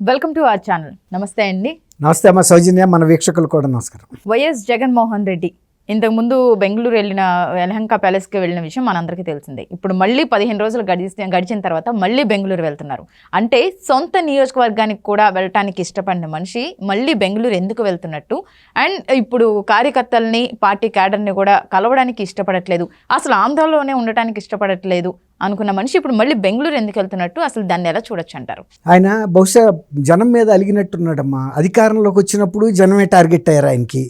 Welcome to our channel నమస్తే అండి. నమస్తే అమ్మ సౌజన్య మన వీక్షకులు కూడా నమస్కారం. Y S Jaganmohan Reddy. ఇంతకుముందు బెంగళూరు వెళ్ళిన యలహంక ప్యాలెస్కి వెళ్ళిన విషయం మనందరికీ తెలిసిందే. ఇప్పుడు మళ్ళీ పదిహేను రోజులు గడిచి గడిచిన తర్వాత మళ్ళీ బెంగళూరు వెళ్తున్నారు. అంటే సొంత నియోజకవర్గానికి కూడా వెళ్ళటానికి ఇష్టపడిన మనిషి మళ్ళీ బెంగళూరు ఎందుకు వెళ్తున్నట్టు? అండ్ ఇప్పుడు కార్యకర్తల్ని పార్టీ క్యాడర్ని కూడా కలవడానికి ఇష్టపడట్లేదు. అసలు ఆంధ్రాలోనే ఉండటానికి ఇష్టపడట్లేదు అనుకున్న మనిషి ఇప్పుడు మళ్ళీ బెంగళూరు ఎందుకు వెళ్తున్నట్టు? అసలు దాన్ని ఎలా చూడొచ్చు అంటారు? ఆయన బహుశా జనం మీద అలిగినట్టున్నాడమ్మా. అధికారంలోకి వచ్చినప్పుడు జనమే టార్గెట్ అయ్యారు ఆయనకి.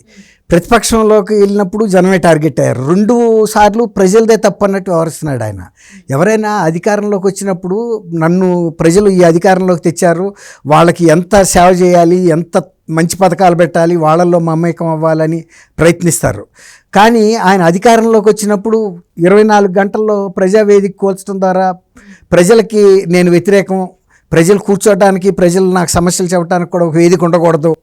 ప్రతిపక్షంలోకి వెళ్ళినప్పుడు జనమే టార్గెట్ అయ్యారు. రెండు సార్లు ప్రజలదే తప్పన్నట్టు అన్నట్టు ఆయన. ఎవరైనా అధికారంలోకి వచ్చినప్పుడు నన్ను ప్రజలు ఈ అధికారంలోకి తెచ్చారు. వాళ్ళకి ఎంత సేవ చేయాలి ఎంత మంచి పథకాలు పెట్టాలి వాళ్ళల్లో మమేకం అవ్వాలని ప్రయత్నిస్తారు. కానీ ఆయన అధికారంలోకి వచ్చినప్పుడు ఇరవై నాలుగు గంటల్లో ప్రజావేదిక కోల్చడం ద్వారా ప్రజలకి నేను వ్యతిరేకం ప్రజలు కూర్చోవడానికి ప్రజలు నాకు సమస్యలు చెప్పడానికి కూడా ఒక వేదిక ఉండకూడదు.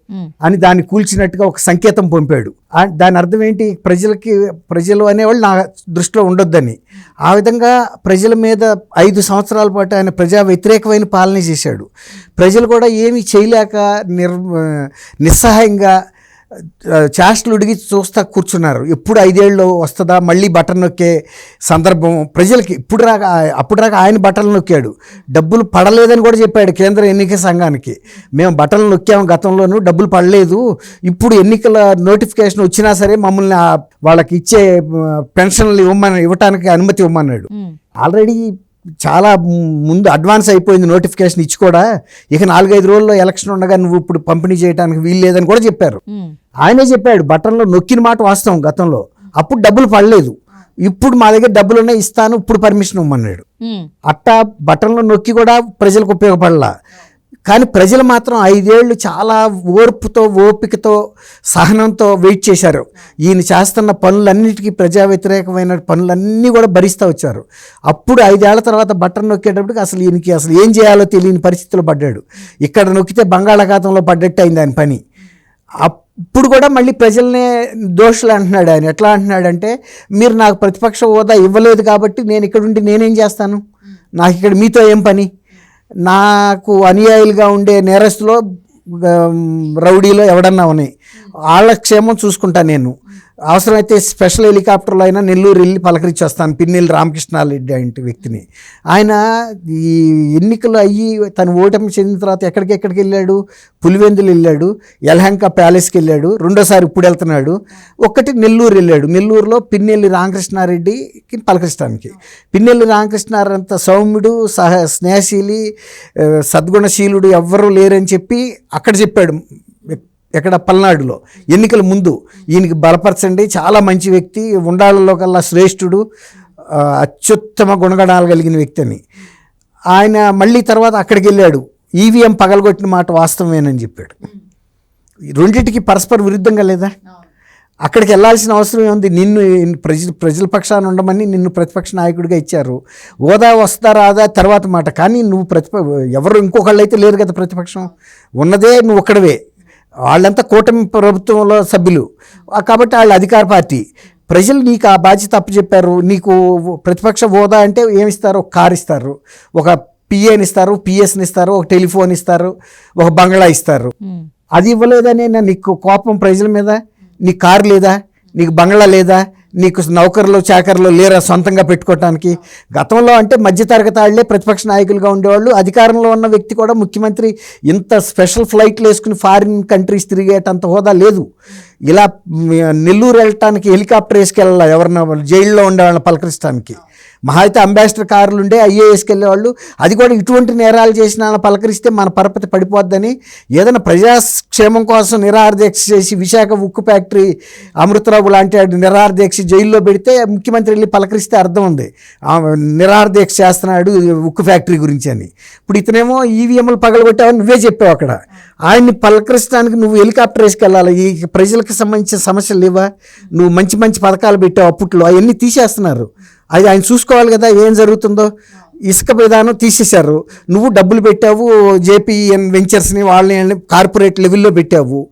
అని దాన్ని కూల్చినట్టుగా ఒక సంకేతం పంపాడు. దాని అర్థం ఏంటి? ప్రజలకి ప్రజలు అనేవాళ్ళు నా దృష్టిలో ఉండొద్దని. ఆ విధంగా ప్రజల మీద ఐదు సంవత్సరాల పాటు ఆయన ప్రజా వ్యతిరేకమైన పాలన చేశాడు. ప్రజలు కూడా ఏమీ చేయలేక నిర్ నిస్సహాయంగా చేష్టలు ఉడిగి చూస్తా కూర్చున్నారు. ఎప్పుడు ఐదేళ్ళు వస్తుందా? మళ్ళీ బటన్ నొక్కే సందర్భం ప్రజలకి ఇప్పుడు రాక అప్పుడు రాక ఆయన బటన్లు నొక్కాడు. డబ్బులు పడలేదని కూడా చెప్పాడు కేంద్ర ఎన్నికల సంఘానికి. మేము బటన్లు నొక్కాము గతంలోనూ డబ్బులు పడలేదు. ఇప్పుడు ఎన్నికల నోటిఫికేషన్ వచ్చినా సరే మమ్మల్ని వాళ్ళకి ఇచ్చే పెన్షన్లు ఇవ్వమని ఇవ్వటానికి అనుమతి ఇవ్వమన్నాడు. ఆల్రెడీ చాలా ముందు అడ్వాన్స్ అయిపోయింది నోటిఫికేషన్ ఇచ్చి కూడా. ఇక నాలుగైదు రోజుల్లో ఎలక్షన్ ఉండగా నువ్వు ఇప్పుడు పంపిణీ చేయడానికి వీలు లేదని కూడా చెప్పారు. ఆయనే చెప్పాడు బటన్లో నొక్కిన మాట వాస్తవం గతంలో. అప్పుడు డబ్బులు పడలేదు. ఇప్పుడు మా దగ్గర డబ్బులు ఉన్నాయి ఇస్తాను ఇప్పుడు పర్మిషన్ ఇవ్వమన్నాడు. అట్టా బటన్లో నొక్కి కూడా ప్రజలకు ఉపయోగపడలా. కానీ ప్రజలు మాత్రం ఐదేళ్ళు చాలా ఓర్పుతో ఓపికతో సహనంతో వెయిట్ చేశారు. ఈయన చేస్తున్న పనులన్నిటికీ ప్రజా వ్యతిరేకమైన పనులన్నీ కూడా భరిస్తూ వచ్చారు. అప్పుడు ఐదేళ్ళ తర్వాత బట్టను నొక్కేటప్పటికి అసలు ఈయనకి అసలు ఏం చేయాలో తెలియని పరిస్థితిలో పడ్డాడు. ఇక్కడ నొక్కితే బంగాళాఖాతంలో పడ్డట్టు అయింది ఆయన పని. అప్పుడు కూడా మళ్ళీ ప్రజల్నే దోషులు అంటున్నాడు ఆయన. ఎట్లా అంటున్నాడంటే మీరు నాకు ప్రతిపక్ష హోదా ఇవ్వలేదు కాబట్టి నేను ఇక్కడ ఉండి నేనేం చేస్తాను? నాకు ఇక్కడ మీతో ఏం పని? నాకు అనుయాయులుగా ఉండే నేరస్తులో రౌడీలో ఎవడన్నా ఉన్నాయి వాళ్ళ క్షేమం చూసుకుంటా నేను. అవసరమైతే స్పెషల్ హెలికాప్టర్లో అయినా నెల్లూరు వెళ్ళి పలకరించి వస్తాను పిన్నెల్లి రామకృష్ణారెడ్డి అంటే వ్యక్తిని. ఆయన ఈ ఎన్నికలు అయ్యి తను ఓటమి చెందిన తర్వాత ఎక్కడికి ఎక్కడికి వెళ్ళాడు? పులివెందులు వెళ్ళాడు యలహంక ప్యాలెస్కి వెళ్ళాడు రెండోసారి ఇప్పుడు వెళ్తున్నాడు. ఒక్కటి నెల్లూరు వెళ్ళాడు. నెల్లూరులో పిన్నెల్లి రామకృష్ణారెడ్డికి పలకరించడానికి. పిన్నెల్లి రామకృష్ణారెడ్డి అంత సౌమ్యుడు సహ స్నేహశీలి సద్గుణశీలుడు ఎవ్వరూ లేరని చెప్పి అక్కడ చెప్పాడు ఎక్కడ పల్నాడులో. ఎన్నికల ముందు ఈయనకి బలపరచండి. చాలా మంచి వ్యక్తి ఉండాళ్ళలో కల్లా శ్రేష్ఠుడు అత్యుత్తమ గుణగణాలు కలిగిన వ్యక్తి అని. ఆయన మళ్ళీ తర్వాత అక్కడికి వెళ్ళాడు. ఈవీఎం పగలగొట్టిన మాట వాస్తవమేనని చెప్పాడు. ఈ రెండింటికి పరస్పర విరుద్ధంగా లేదా? అక్కడికి వెళ్ళాల్సిన అవసరం ఏముంది? నిన్ను ప్రజ ప్రజల పక్షాన ఉండమని నిన్ను ప్రతిపక్ష నాయకుడిగా ఇచ్చారు. హోదా వస్తా రాదా? తర్వాత మాట. కానీ నువ్వు ప్రతిప ఎవరు ఇంకొకళ్ళు అయితే లేరు కదా ప్రతిపక్షం. ఉన్నదే నువ్వు ఒక్కడవే. వాళ్ళంతా కూటమి ప్రభుత్వంలో సభ్యులు. కాబట్టి వాళ్ళు అధికార పార్టీ. ప్రజలు నీకు ఆ బాధ్యత అప్పచెప్పారు నీకు ప్రతిపక్ష హోదా అంటే ఏమిస్తారు? ఒక కారు ఇస్తారు. ఒక పిఏని ఇస్తారు. పిఎస్ని ఇస్తారు. ఒక టెలిఫోన్ ఇస్తారు. ఒక బంగ్లా ఇస్తారు. అది ఇవ్వలేదనే నా నీకు కోపం ప్రజల మీద? నీకు కారు లేదా? నీకు బంగ్లా లేదా? నీకు నౌకర్లు చాకర్లు లేరా సొంతంగా పెట్టుకోవటానికి గతంలో అంటే మధ్యతరగతి వాళ్ళే ప్రతిపక్ష నాయకులుగా ఉండేవాళ్ళు. అధికారంలో ఉన్న వ్యక్తి కూడా ముఖ్యమంత్రి ఇంత స్పెషల్ ఫ్లైట్లు వేసుకుని ఫారిన్ కంట్రీస్ తిరిగేటంత హోదా లేదు. ఇలా నెల్లూరు వెళ్ళటానికి హెలికాప్టర్ వేసుకెళ్ళాలి ఎవరిన వాళ్ళు జైల్లో ఉండే వాళ్ళని పలకరించడానికి మహా అయితే అంబాసిడర్ కార్లు ఉండే ఐఏఎస్కి వెళ్ళేవాళ్ళు. అది కూడా ఇటువంటి నేరాలు చేసిన పలకరిస్తే మన పరపతి పడిపోద్దని. ఏదైనా ప్రజాక్షేమం కోసం నిరాహార చేసి విశాఖ ఉక్కు ఫ్యాక్టరీ అమృతరావు లాంటి వాడు జైల్లో పెడితే ముఖ్యమంత్రి వెళ్ళి పలకరిస్తే అర్థం ఉంది. ఆ చేస్తున్నాడు ఉక్కు ఫ్యాక్టరీ గురించి అని. ఇప్పుడు ఇతనేమో ఈవీఎంలు పగలగొట్టావని నువ్వే చెప్పావు అక్కడ. ఆయన్ని పలకరించడానికి నువ్వు హెలికాప్టర్ వేసుకెళ్ళాలి. ఈ ప్రజలకు సంబంధించిన సమస్యలు లేవా? నువ్వు మంచి మంచి పథకాలు పెట్టావు అప్పట్లో. అవన్నీ తీసేస్తున్నారు. అది ఆయన చూసుకోవాలి కదా ఏం జరుగుతుందో. ఇసుక విధానం తీసేశారు. నువ్వు డబ్బులు పెట్టావు జేపీఎన్ వెంచర్స్ని వాళ్ళని కార్పొరేట్ లెవెల్లో పెట్టావు.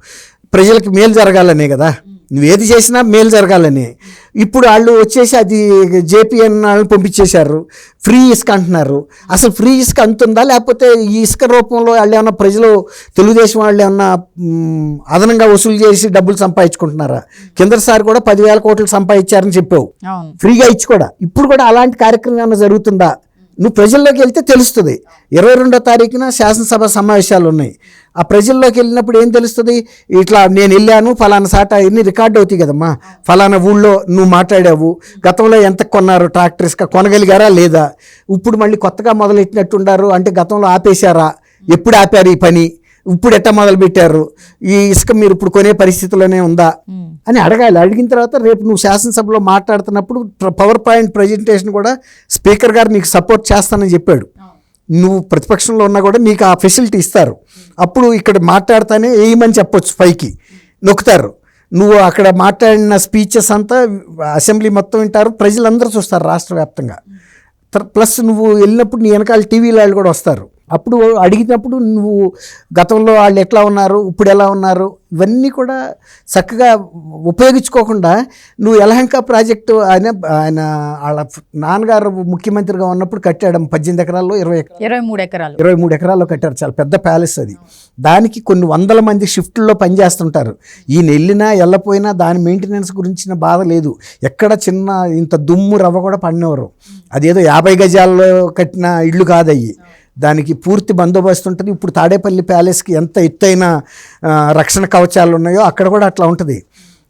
ప్రజలకు మేలు జరగాలనే కదా. నువ్వు ఏది చేసినా మేలు జరగాలని. ఇప్పుడు వాళ్ళు వచ్చేసి అది జేపీఎన్ వాళ్ళని పంపించేశారు. ఫ్రీ ఇసుక అంటున్నారు. అసలు ఫ్రీ ఇసుక అంతుందా లేకపోతే ఈ ఇసుక రూపంలో వాళ్ళు ఏమన్నా ప్రజలు తెలుగుదేశం వాళ్ళు ఏమన్నా అదనంగా వసూలు చేసి డబ్బులు సంపాదించుకుంటున్నారా? కిందసారి కూడా పదివేల కోట్లు సంపాదించారని చెప్పావు. ఫ్రీగా ఇచ్చి కూడా. ఇప్పుడు కూడా అలాంటి కార్యక్రమం ఏమైనా జరుగుతుందా? నువ్వు ప్రజల్లోకి వెళ్తే తెలుస్తుంది. ఇరవై రెండో తారీఖున శాసనసభ సమావేశాలు ఉన్నాయి. ఆ ప్రజల్లోకి వెళ్ళినప్పుడు ఏం తెలుస్తుంది? ఇట్లా నేను వెళ్ళాను ఫలానా సాట ఇన్ని రికార్డ్ అవుతాయి కదమ్మా. ఫలానా ఊళ్ళో నువ్వు మాట్లాడావు. గతంలో ఎంత కొన్నారు ట్రాక్టర్ ఇసుక కొనగలిగారా లేదా? ఇప్పుడు మళ్ళీ కొత్తగా మొదలెట్టినట్టుండారు. అంటే గతంలో ఆపేశారా? ఎప్పుడు ఆపారు ఈ పని? ఇప్పుడు ఎట్ట మొదలు పెట్టారు ఈ ఇసుక మీరు ఇప్పుడు కొనే పరిస్థితిలోనే ఉందా. అని అడగాలి. అడిగిన తర్వాత రేపు నువ్వు శాసనసభలో మాట్లాడుతున్నప్పుడు పవర్ పాయింట్ ప్రజెంటేషన్ కూడా స్పీకర్ గారు నీకు సపోర్ట్ చేస్తానని చెప్పాడు. నువ్వు ప్రతిపక్షంలో ఉన్నా కూడా నీకు ఆ ఫెసిలిటీ ఇస్తారు. అప్పుడు ఇక్కడ మాట్లాడతానే వేయమని చెప్పొచ్చు పైకి? నొక్కుతారు. నువ్వు అక్కడ మాట్లాడిన స్పీచెస్ అంతా అసెంబ్లీ మొత్తం వింటారు ప్రజలందరూ చూస్తారు రాష్ట్ర వ్యాప్తంగా. ప్లస్ నువ్వు వెళ్ళినప్పుడు నీ వెనకాల టీవీ వాళ్ళు కూడా వస్తారు. అప్పుడు అడిగినప్పుడు నువ్వు గతంలో వాళ్ళు ఎట్లా ఉన్నారు ఇప్పుడు ఎలా ఉన్నారు ఇవన్నీ కూడా చక్కగా ఉపయోగించుకోకుండా నువ్వు యలహంక ప్రాజెక్టు ఆయన ఆయన వాళ్ళ నాన్నగారు ముఖ్యమంత్రిగా ఉన్నప్పుడు కట్టాడు పద్దెనిమిది ఎకరాల్లో ఇరవై ఇరవై మూడు ఎకరాలు. ఇరవై మూడు ఎకరాల్లో కట్టారు. చాలా పెద్ద ప్యాలెస్ అది. దానికి కొన్ని వందల మంది షిఫ్ట్లో పనిచేస్తుంటారు. ఈయన వెళ్ళినా వెళ్ళపోయినా దాని మెయింటెనెన్స్ గురించిన బాధ లేదు. ఎక్కడ చిన్న ఇంత దుమ్ము రవ్వ కూడా పడినవారు అదేదో యాభై గజాల్లో కట్టిన ఇళ్ళు కాదయ్యి. దానికి పూర్తి బందోబస్తు ఉంటుంది. ఇప్పుడు తాడేపల్లి ప్యాలెస్కి ఎంత ఎత్తైన రక్షణ కవచాలు ఉన్నాయో అక్కడ కూడా అట్లా ఉంటుంది.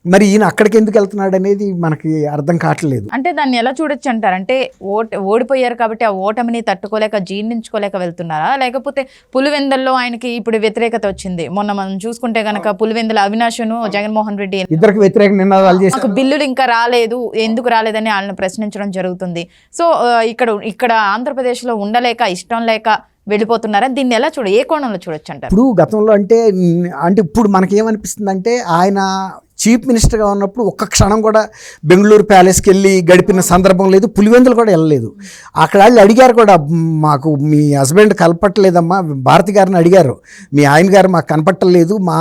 మరి ఈయన అక్కడికి ఎందుకు వెళ్తున్నాడు అనేది మనకి అర్థం కావట్లేదు. అంటే దాన్ని ఎలా చూడొచ్చు అంటారు? అంటే ఓట ఓడిపోయారు కాబట్టి ఆ ఓటమిని తట్టుకోలేక జీర్ణించుకోలేక వెళ్తున్నారా? లేకపోతే పులివెందల్లో ఆయనకి ఇప్పుడు వ్యతిరేకత వచ్చింది. మొన్న మనం చూసుకుంటే గనక పులివెందుల అవినాష్ను జగన్మోహన్ రెడ్డి ఇద్దరికి వ్యతిరేక నినాదాలు చేసి బిల్లులు ఇంకా రాలేదు. ఎందుకు రాలేదని వాళ్ళని ప్రశ్నించడం జరుగుతుంది. సో ఇక్కడ ఇక్కడ ఆంధ్రప్రదేశ్లో ఉండలేక ఇష్టం లేక వెళ్ళిపోతున్నారా? దీన్ని ఎలా చూడ ఏ కోణంలో చూడొచ్చు అంటారు? ఇప్పుడు గతంలో అంటే అంటే ఇప్పుడు మనకేమనిపిస్తుంది అంటే ఆయన చీఫ్ మినిస్టర్గా ఉన్నప్పుడు ఒక్క క్షణం కూడా బెంగళూరు ప్యాలెస్కి వెళ్ళి గడిపిన సందర్భం లేదు పులివెందులు కూడా వెళ్ళలేదు. అక్కడ వాళ్ళు అడిగారు కూడా మాకు మీ హస్బెండ్ కనపట్టలేదమ్మా భారతి గారిని అడిగారు. మీ ఆయన గారు మాకు కనపట్టలేదు మా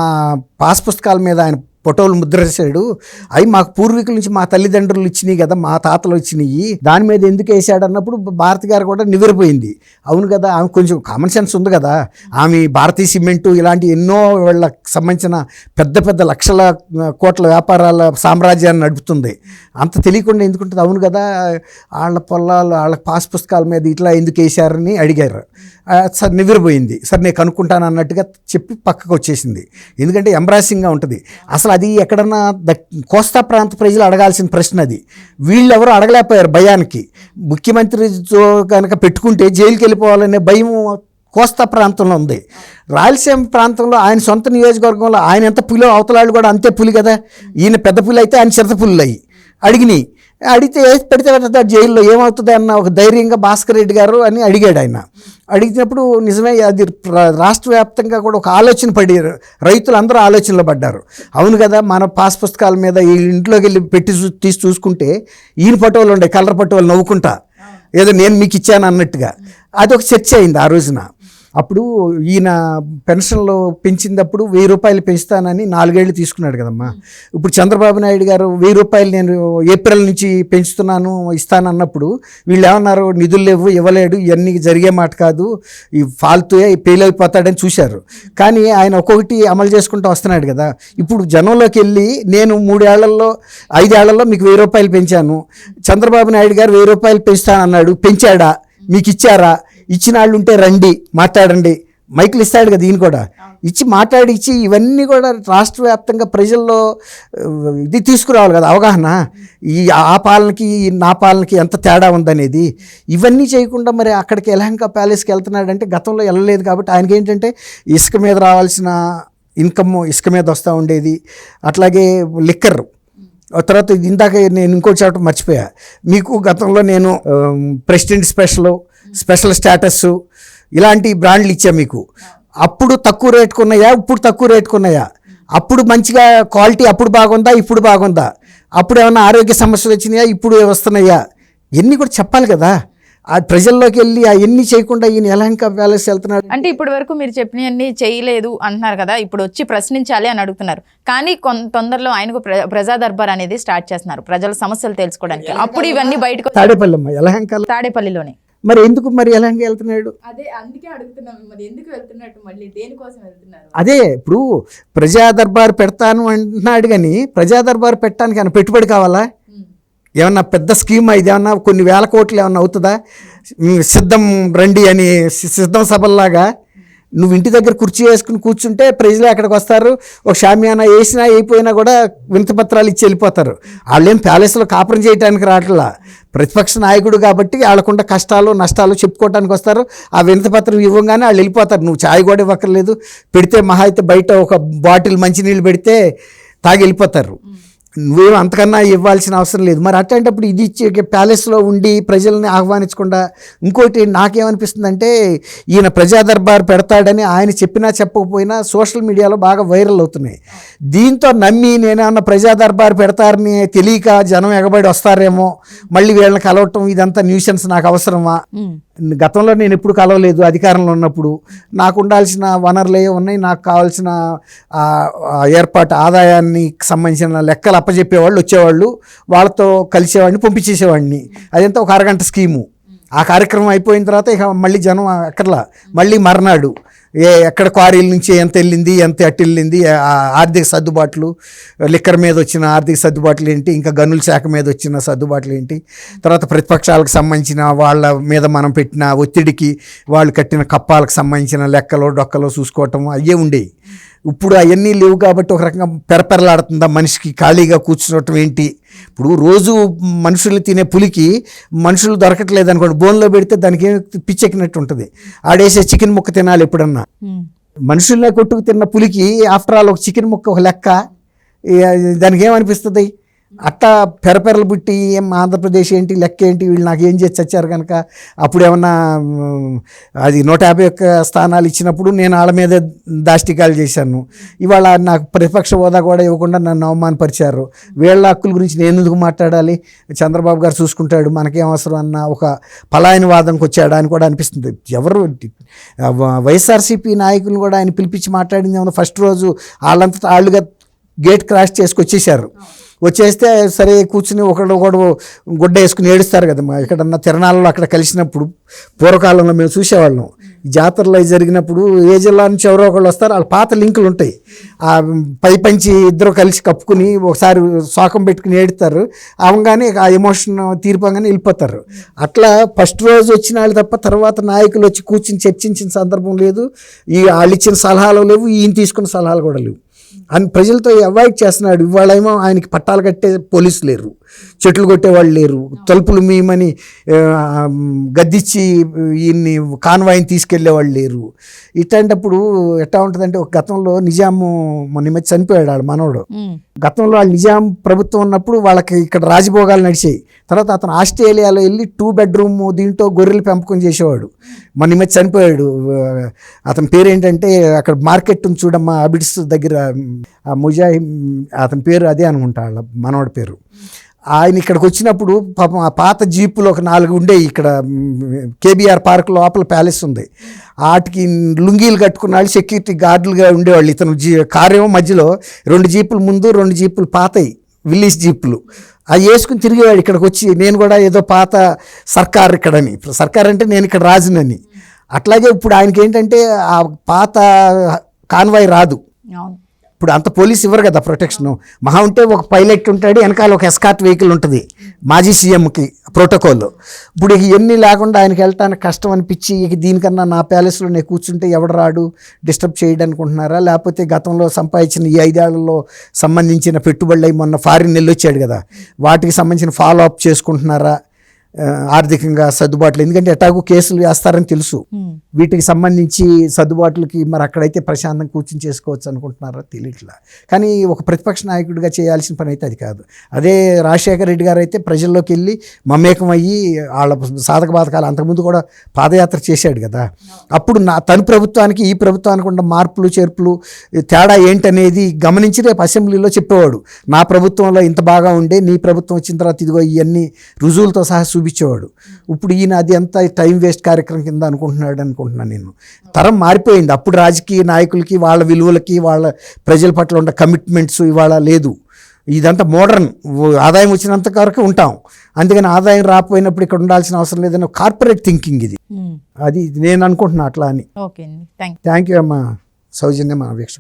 పాస్ పుస్తకాల మీద ఆయన ఫోటోలు ముద్రేశాడు అవి మాకు పూర్వీకుల నుంచి మా తల్లిదండ్రులు ఇచ్చినాయి కదా మా తాతలు వచ్చినాయి దాని మీద ఎందుకు వేసాడు అన్నప్పుడు భారతి గారు కూడా నివ్వెరపోయింది. అవును కదా ఆమె కొంచెం కామన్ సెన్స్ ఉంది కదా. ఆమె భారతీయ సిమెంటు ఇలాంటి ఎన్నో వాళ్ళకి సంబంధించిన పెద్ద పెద్ద లక్షల కోట్ల వ్యాపారాల సామ్రాజ్యాన్ని నడుపుతుంది. అంత తెలియకుండా ఎందుకుంటుంది అవును కదా వాళ్ళ పొలాలు వాళ్ళ పాస్ పుస్తకాల మీద ఇట్లా ఎందుకు వేశారని అడిగారు. సార్ నివిరిపోయింది సార్ నేను కనుక్కుంటాను అన్నట్టుగా చెప్పి పక్కకు వచ్చేసింది. ఎందుకంటే ఎంబ్రాసింగ్గా ఉంటుంది. అసలు అది ఎక్కడన్నా ద కోస్తా ప్రాంత ప్రజలు అడగాల్సిన ప్రశ్న అది. వీళ్ళు ఎవరు అడగలేకపోయారు భయానికి. ముఖ్యమంత్రితో కనుక పెట్టుకుంటే జైలుకి వెళ్ళిపోవాలనే భయం కోస్తా ప్రాంతంలో ఉంది. రాయలసీమ ప్రాంతంలో ఆయన సొంత నియోజకవర్గంలో ఆయన ఎంత పులి అవతలాళ్ళు కూడా అంతే పులి కదా. ఈయన పెద్ద పులి అయితే ఆయన చిరత పులులు అయ్యి అడిగినాయి అడిగితే వేసి పెడితే పెడతాడు జైల్లో ఏమవుతుంది అన్న ఒక ధైర్యంగా భాస్కర్ రెడ్డి గారు అని అడిగాడు ఆయన. అడిగినప్పుడు నిజమే అది రా- రాష్ట్ర వ్యాప్తంగా కూడా ఒక ఆలోచన పడారు రైతులు అందరూ ఆలోచనలో పడ్డారు. అవును కదా మన పాస్ పుస్తకాల మీద ఈ ఇంట్లోకి వెళ్ళి పెట్టి తీసి చూసుకుంటే ఈయన పటోలు ఉండే కలర్ పటోలు నవ్వుకుంటా. ఏదో నేను మీకు ఇచ్చాను అన్నట్టుగా. అది ఒక చర్చ అయింది ఆ రోజున. అప్పుడు ఈయన పెన్షన్లో పెంచినప్పుడు వెయ్యి రూపాయలు పెంచుతానని నాలుగేళ్ళు తీసుకున్నాడు కదమ్మా. ఇప్పుడు చంద్రబాబు నాయుడు గారు వెయ్యి రూపాయలు నేను ఏప్రిల్ నుంచి పెంచుతున్నాను ఇస్తానన్నప్పుడు వీళ్ళు ఏమన్నారు నిధులు లేవు ఇవ్వలేడు ఇవన్నీ జరిగే మాట కాదు ఈ ఫాల్తూ ఫెయిల్ అయిపోతాడని చూశారు. కానీ ఆయన ఒక్కొక్కటి అమలు చేసుకుంటూ వస్తున్నాడు కదా. ఇప్పుడు జనంలోకి వెళ్ళి నేను మూడేళ్ళలో ఐదేళ్ళలో మీకు వెయ్యి రూపాయలు పెంచాను. చంద్రబాబు నాయుడు గారు వెయ్యి రూపాయలు పెంచుతానన్నాడు పెంచాడా? మీకు ఇచ్చారా? ఇచ్చిన వాళ్ళు ఉంటే రండి మాట్లాడండి. మైకులు ఇస్తాడు కదా దీని కూడా. ఇచ్చి మాట్లాడి ఇచ్చి ఇవన్నీ కూడా రాష్ట్ర వ్యాప్తంగా ప్రజల్లో ఇది తీసుకురావాలి కదా అవగాహన. ఈ ఆ పాలనకి నా పాలనకి ఎంత తేడా ఉందనేది. ఇవన్నీ చేయకుండా మరి అక్కడికి ఎలహంక ప్యాలెస్కి వెళ్తున్నాడంటే గతంలో వెళ్ళలేదు కాబట్టి ఆయనకి ఏంటంటే ఇసుక మీద రావాల్సిన ఇన్కమ్ ఇసుక మీద వస్తూ ఉండేది. అట్లాగే లిక్కర్. ఆ తర్వాత ఇందాక నేను ఇంకో చోట మర్చిపోయా. మీకు గతంలో నేను ప్రెసిడెంట్ స్పెషల్ స్పెషల్ స్టేటస్ ఇలాంటి బ్రాండ్లు ఇచ్చా మీకు. అప్పుడు తక్కువ రేటుకు ఉన్నాయా? ఇప్పుడు తక్కువ రేటుకు ఉన్నాయా? అప్పుడు మంచిగా క్వాలిటీ అప్పుడు బాగుందా? ఇప్పుడు బాగుందా? అప్పుడు ఏమన్నా ఆరోగ్య సమస్యలు వచ్చినాయా? ఇప్పుడు వస్తున్నాయా? ఇవన్నీ కూడా చెప్పాలి కదా. ఆ ప్రజల్లోకి వెళ్ళి అవన్నీ చేయకుండా ఈయన యలహంక ప్యాలెస్ వెళ్తున్నాడు? అంటే ఇప్పటి వరకు మీరు చెప్పినవన్నీ చేయలేదు అంటున్నారు కదా. ఇప్పుడు వచ్చి ప్రశ్నించాలి అని అడుగుతున్నారు. కానీ కొంత తొందరలో ఆయనకు ప్ర- ప్రజా దర్బార్ అనేది స్టార్ట్ చేస్తున్నారు. ప్రజల సమస్యలు తెలుసుకోవడానికి. అప్పుడు ఇవన్నీ బయటకు యలహంకలో తాడేపల్లిలోనే. మరి ఎందుకు మరి యలహంక వెళ్తున్నాడు? అదే అందుకే అడుగుతున్నాం మరి ఎందుకు వెళ్తున్నట్టు మళ్ళీ దేనికోసం వెళ్తున్నారు? అదే ఇప్పుడు ప్రజా దర్బార్ పెడతాను అంటున్నాడు కానీ ప్రజా దర్బార్ పెట్టడానికి ఆయన పెట్టుబడి కావాలా? ఏమన్నా పెద్ద స్కీమ్ ఇది ఏమన్నా కొన్ని వేల కోట్లు ఏమన్నా అవుతుందా? సిద్ధం రండి అని సిద్ధం సభల్లాగా నువ్వు ఇంటి దగ్గర కుర్చీ వేసుకుని కూర్చుంటే ప్రజలు ఎక్కడికి వస్తారు ఒక షామియానా వేసినా అయిపోయినా కూడా వింతపత్రాలు ఇచ్చి వెళ్ళిపోతారు. వాళ్ళేం ప్యాలెస్లో కాపురం చేయడానికి రావట్లా. ప్రతిపక్ష నాయకుడు కాబట్టి వాళ్ళకుండా కష్టాలు నష్టాలు చెప్పుకోవడానికి వస్తారు. ఆ వినతిపత్రం ఇవ్వగానే వాళ్ళు వెళ్ళిపోతారు. నువ్వు ఛాయ్ కూడా ఇవ్వక్కర్లేదు. పెడితే మహా అయితే బయట ఒక బాటిల్ మంచినీళ్ళు పెడితే తాగి వెళ్ళిపోతారు. నువ్వేం అంతకన్నా ఇవ్వాల్సిన అవసరం లేదు. మరి అట్లాంటప్పుడు ఇది ఇచ్చే ప్యాలెస్లో ఉండి ప్రజల్ని ఆహ్వానించకుండా ఇంకోటి నాకేమనిపిస్తుందంటే ఈయన ప్రజాదర్బార్ పెడతాడని ఆయన చెప్పినా చెప్పకపోయినా సోషల్ మీడియాలో బాగా వైరల్ అవుతున్నాయి. దీంతో నమ్మి నేనేమన్నా ప్రజాదర్బార్ పెడతారని తెలియక జనం ఎగబడి వస్తారేమో మళ్ళీ వీళ్ళని కలవటం ఇదంతా న్యూషన్స్ నాకు అవసరమా? గతంలో నేను ఎప్పుడు కలవలేదు అధికారంలో ఉన్నప్పుడు. నాకు ఉండాల్సిన వనరులే ఉన్నాయి నాకు కావాల్సిన ఏర్పాటు ఆదాయాన్ని సంబంధించిన లెక్కలు అప్పచెప్పేవాళ్ళు వచ్చేవాళ్ళు. వాళ్ళతో కలిసేవాడిని పంపించేసేవాడిని. అదంతా ఒక అరగంట స్కీము. ఆ కార్యక్రమం అయిపోయిన తర్వాత ఇక మళ్ళీ జనం అక్కర్లా. మళ్ళీ మర్నాడు. ఏ ఎక్కడ క్వారీల నుంచి ఎంత వెళ్ళింది ఎంత అట్టు వెళ్ళింది ఆర్థిక సర్దుబాట్లు లిక్కర్ మీద వచ్చిన ఆర్థిక సర్దుబాట్లు ఏంటి ఇంకా గనుల శాఖ మీద వచ్చిన సర్దుబాట్లు ఏంటి. తర్వాత ప్రతిపక్షాలకు సంబంధించిన వాళ్ళ మీద మనం పెట్టిన ఒత్తిడికి వాళ్ళు కట్టిన కప్పాలకు సంబంధించిన లెక్కలు డొక్కలు చూసుకోవటం అయ్యే ఉండేవి. ఇప్పుడు అవన్నీ లేవు కాబట్టి ఒక రకంగా పెరపెరలాడుతుందా మనిషికి ఖాళీగా కూర్చోవటం ఏంటి? ఇప్పుడు రోజు మనుషులు తినే పులికి మనుషులు దొరకట్లేదు అనుకోండి బోన్లో పెడితే దానికి ఏం పిచ్చెక్కినట్టు ఉంటుంది. ఆడేసే చికెన్ ముక్క తినాలి ఎప్పుడన్నా. మనుషుల్నే కొట్టుకు తిన్న పులికి ఆఫ్టర్ ఆల్ ఒక చికెన్ ముక్క ఒక లెక్క దానికి ఏమనిపిస్తుంది? అట్టా పెరపెరలు పుట్టి ఏం ఆంధ్రప్రదేశ్ ఏంటి లెక్క ఏంటి వీళ్ళు నాకు ఏం చేసి చచ్చారు కనుక అప్పుడు ఏమన్నా అది నూట యాభై ఒక్క స్థానాలు ఇచ్చినప్పుడు నేను వాళ్ళ మీద దాష్టికాలు చేశాను. ఇవాళ నాకు ప్రతిపక్ష హోదా కూడా ఇవ్వకుండా నన్ను అవమానపరిచారు. వీళ్ళ హక్కుల గురించి నేను ఎందుకు మాట్లాడాలి? చంద్రబాబు గారు చూసుకుంటాడు మనకేం అవసరం అన్న ఒక పలాయన వాదంకి అని కూడా అనిపిస్తుంది. ఎవరు వ- వైఎస్ఆర్సీపీ నాయకులు కూడా ఆయన పిలిపించి మాట్లాడింది ఏమన్నా ఫస్ట్ రోజు వాళ్ళంతా వాళ్ళుగా గేట్ క్రాష్ చేసుకొచ్చేసారు వచ్చేస్తే సరే కూర్చుని ఒకడు ఒకడు గుడ్డ వేసుకుని ఏడుస్తారు కదా మా ఎక్కడన్నా తిరణాలలో అక్కడ కలిసినప్పుడు పూర్వకాలంలో మేము చూసేవాళ్ళం. జాతరలో జాతరలు జరిగినప్పుడు ఏ జిల్లా నుంచి ఎవరో ఒకళ్ళు వస్తారు వాళ్ళ పాత లింకులు ఉంటాయి. ఆ పై పంచి ఇద్దరు కలిసి కప్పుకుని ఒకసారి శోకం పెట్టుకుని ఏడుతారు. అవగానే ఆ ఎమోషన్ తీర్పంగానే వెళ్ళిపోతారు. అట్లా ఫస్ట్ రోజు వచ్చిన వాళ్ళు తప్ప తర్వాత నాయకులు వచ్చి కూర్చుని చర్చించిన సందర్భం లేదు. ఈ వాళ్ళు ఇచ్చిన సలహాలు లేవు ఈయన తీసుకున్న సలహాలు కూడా లేవు. అని ప్రజలతో అవాయిడ్ చేస్తున్నాడు. ఇవాళేమో ఆయనకి పట్టాలు కట్టే పోలీసులు లేరు. చెట్లు కొట్టేవాళ్ళు లేరు. తలుపులు మీమని గద్దిచ్చి ఈయన్ని కాన్వాయిని తీసుకెళ్ళే వాళ్ళు లేరు. ఇట్లాంటప్పుడు ఎట్లా ఉంటుందంటే ఒక గతంలో నిజాము మొన్న మధ్య చనిపోయాడు వాళ్ళ మనవడు. గతంలో వాళ్ళు నిజాం ప్రభుత్వం ఉన్నప్పుడు వాళ్ళకి ఇక్కడ రాజభోగాలు నడిచాయి. తర్వాత అతను ఆస్ట్రేలియాలో వెళ్ళి టూ బెడ్రూమ్ దీంట్లో గొర్రెలు పెంపకం చేసేవాడు. మొన్న మధ్య చనిపోయాడు. అతని పేరు ఏంటంటే అక్కడ మార్కెట్ ఉంది చూడమ్మా అబిడ్స్ దగ్గర ఆ ముజాహిం అతని పేరు అదే అనుకుంటా వాళ్ళ మనవడి పేరు. ఆయన ఇక్కడికి వచ్చినప్పుడు పాపం ఆ పాత జీపులు ఒక నాలుగు ఉండేవి ఇక్కడ కేబీఆర్ పార్క్ లోపల ప్యాలెస్ ఉంది. వాటికి లుంగీలు కట్టుకున్న వాళ్ళు సెక్యూరిటీ గార్డులుగా ఉండేవాళ్ళు. ఇతను జీ కారు మధ్యలో రెండు జీపులు ముందు రెండు జీపులు పాతయి విల్లీస్ జీపులు. అవి వేసుకుని తిరిగేవాడు ఇక్కడికి వచ్చి నేను కూడా ఏదో పాత సర్కార్ ఇక్కడని. సర్కార్ అంటే నేను ఇక్కడ రాజునని. అట్లాగే ఇప్పుడు ఆయనకి ఏంటంటే ఆ పాత కాన్వాయ్ రాదు. ఇప్పుడు అంత పోలీస్ ఇవ్వరు కదా ప్రొటెక్షన్ మహా ఉంటే ఒక పైలట్ ఉంటాడు వెనకాల ఒక ఎస్కాట్ వెహికల్ ఉంటుంది మాజీ సీఎంకి ప్రోటోకాల్ ఇప్పుడు ఇక ఇవన్నీ లేకుండా ఆయనకి వెళ్ళటానికి కష్టం అనిపించి ఇక దీనికన్నా నా ప్యాలెస్లో నేను కూర్చుంటే ఎవడు రాడు? డిస్టర్బ్ చేయడం అనుకుంటున్నారా? లేకపోతే గతంలో సంపాదించిన ఈ ఐదేళ్ళలో సంబంధించిన పెట్టుబడులు అయి మొన్న ఫారిన్ వెళ్ళొచ్చాడు కదా వాటికి సంబంధించిన ఫాలో అప్ చేసుకుంటున్నారా? ఆర్థికంగా సర్దుబాట్లు ఎందుకంటే ఎటాగో కేసులు వేస్తారని తెలుసు. వీటికి సంబంధించి సర్దుబాట్లకి మరి అక్కడైతే ప్రశాంతం కూర్చుని చేసుకోవచ్చు అనుకుంటున్నారో తెలియట్లా కానీ ఒక ప్రతిపక్ష నాయకుడిగా చేయాల్సిన పని అయితే అది కాదు. అదే రాజశేఖర రెడ్డి గారు అయితే ప్రజల్లోకి వెళ్ళి మమేకం అయ్యి వాళ్ళ సాధక బాధకాలు అంతకుముందు కూడా పాదయాత్ర చేశాడు కదా. అప్పుడు నా తను ప్రభుత్వానికి ఈ ప్రభుత్వానికి ఉన్న మార్పులు చేర్పులు తేడా ఏంటనేది గమనించి రేపు అసెంబ్లీలో చెప్పేవాడు. నా ప్రభుత్వంలో ఇంత బాగా ఉండే నీ ప్రభుత్వం వచ్చిన తర్వాత ఇదిగో ఇవన్నీ రుజువులతో సహా చూపించేవాడు. ఇప్పుడు ఈయన అది ఎంత టైం వేస్ట్ కార్యక్రమం కింద అనుకుంటున్నాడు అనుకుంటున్నాను నేను. తరం మారిపోయింది. అప్పుడు రాజకీయ నాయకులకి వాళ్ళ విలువలకి వాళ్ళ ప్రజల పట్ల ఉన్న కమిట్మెంట్స్ ఇవాళ లేదు. ఇదంతా మోడర్న్ ఆదాయం వచ్చినంత వరకు ఉంటాం. అందుకని ఆదాయం రాకపోయినప్పుడు ఇక్కడ ఉండాల్సిన అవసరం లేదని కార్పొరేట్ థింకింగ్ ఇది. అది నేను అనుకుంటున్నా అట్లా అని. Thank you. అమ్మా. సౌజన్య వీక్ష